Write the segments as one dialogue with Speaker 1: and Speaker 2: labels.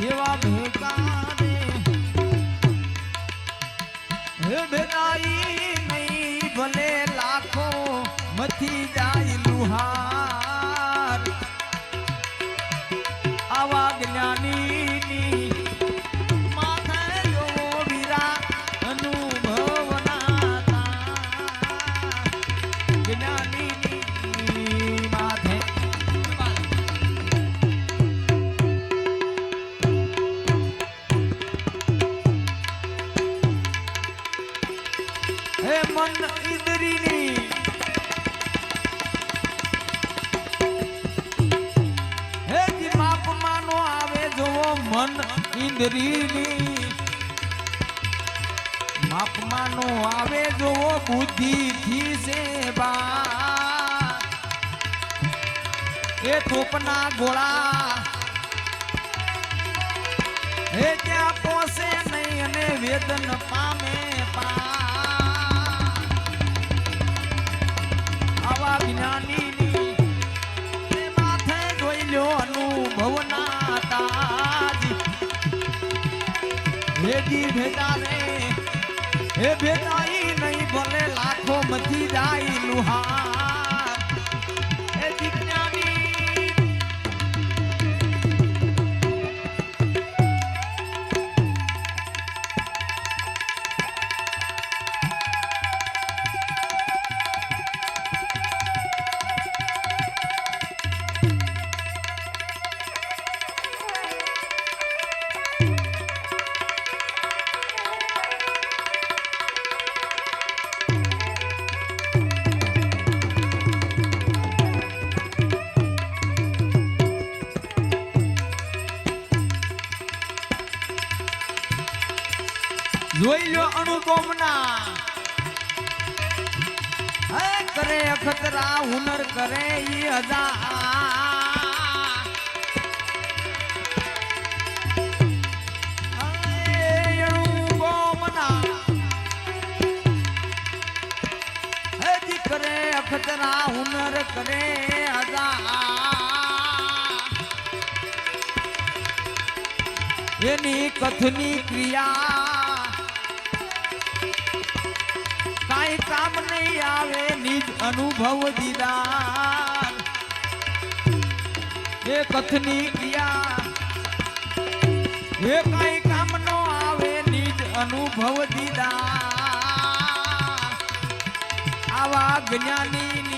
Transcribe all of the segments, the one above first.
Speaker 1: એવા ભેગા ભલે લાખો મથી જાય લુહા હે મન ઇન્દ્રિની આવે જોવો મન ઇન્દ્રિની માપમાનો આવે જોવો બુદ્ધિ થી સેવા. એ તોપના ગોળા. હે ત્યાં પોસે નહીં અને વેદન પામે. ભેટા રે હે ભેટાઈ નહીં ભલે લાખો મથી જાય લુહાર. જોઈ લો અનુપમના. હે, કરે અખતરા, હુનર કરે ઈ હજા કરે અખતરા, હુનર કરે એની કથની ક્રિયા કાંઈ કામ નહીં આવે નિજ અનુભવ દીદાર હે કથની ક્રિયા, હે કઈ કામ નો આવે નિજ અનુભવ દીદાર આવા જ્ઞાનીની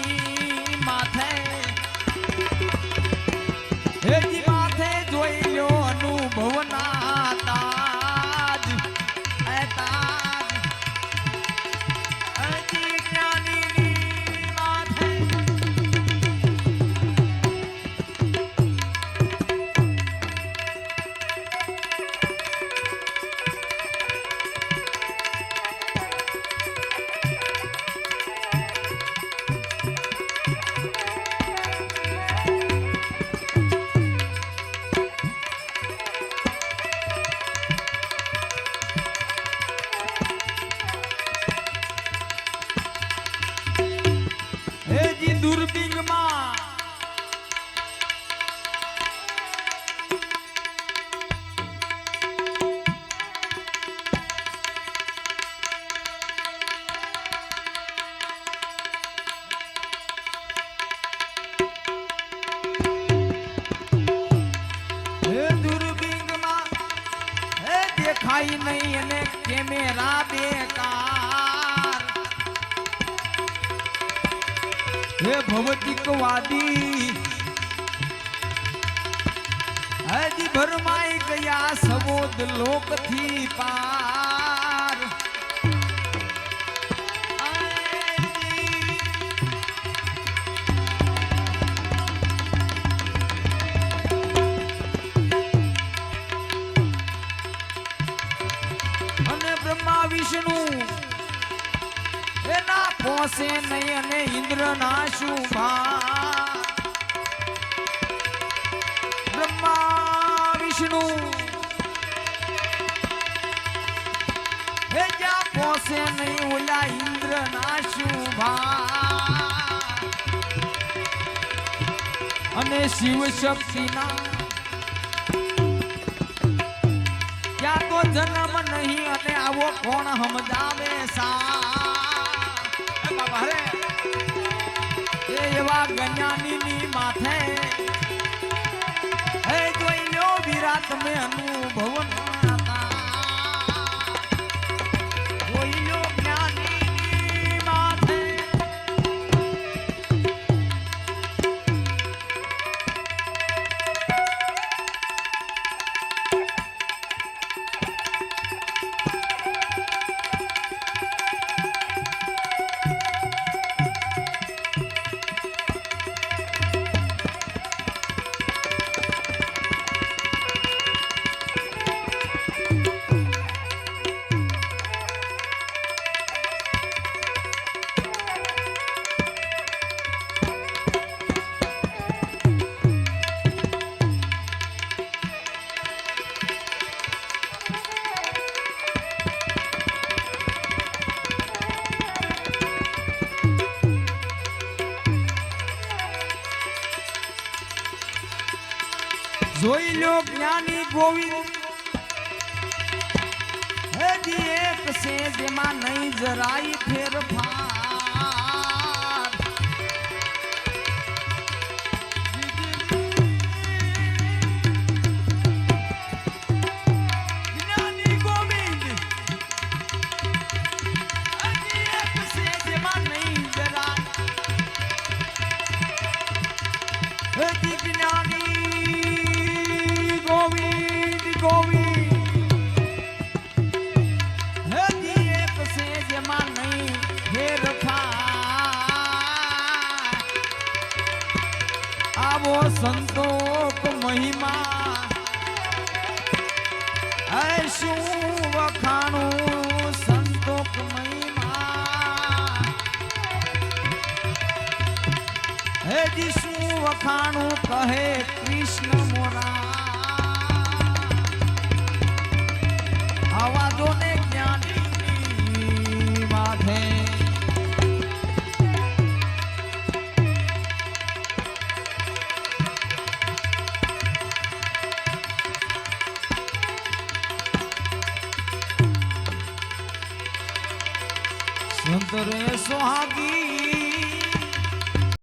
Speaker 1: નહીં અને કેમેરા બેકાર હે ભૌતિકવાદી હજી ભરમાઈ ગયા સબોદ લોકથી પાર ના શુભા બ્રહ્મા ના અને શિવ ત્યાં તો જન્મ નહીં અને આવો કોણ સમજાવે સા? બાબા રે એવા જ્ઞાનીની માથે. હે જોઈ લો વીરા મેં અનુભવ જોઈ લો જ્ઞાની ગોવિંદ. હજી એક છે જેમાં નહીં જરાય ફેરફાર. આવો સંતોક મહિમા હે શું વખાણું સંતોક મહિમા હજી શું વખાણું કહે કૃષ્ણ મોરા આવા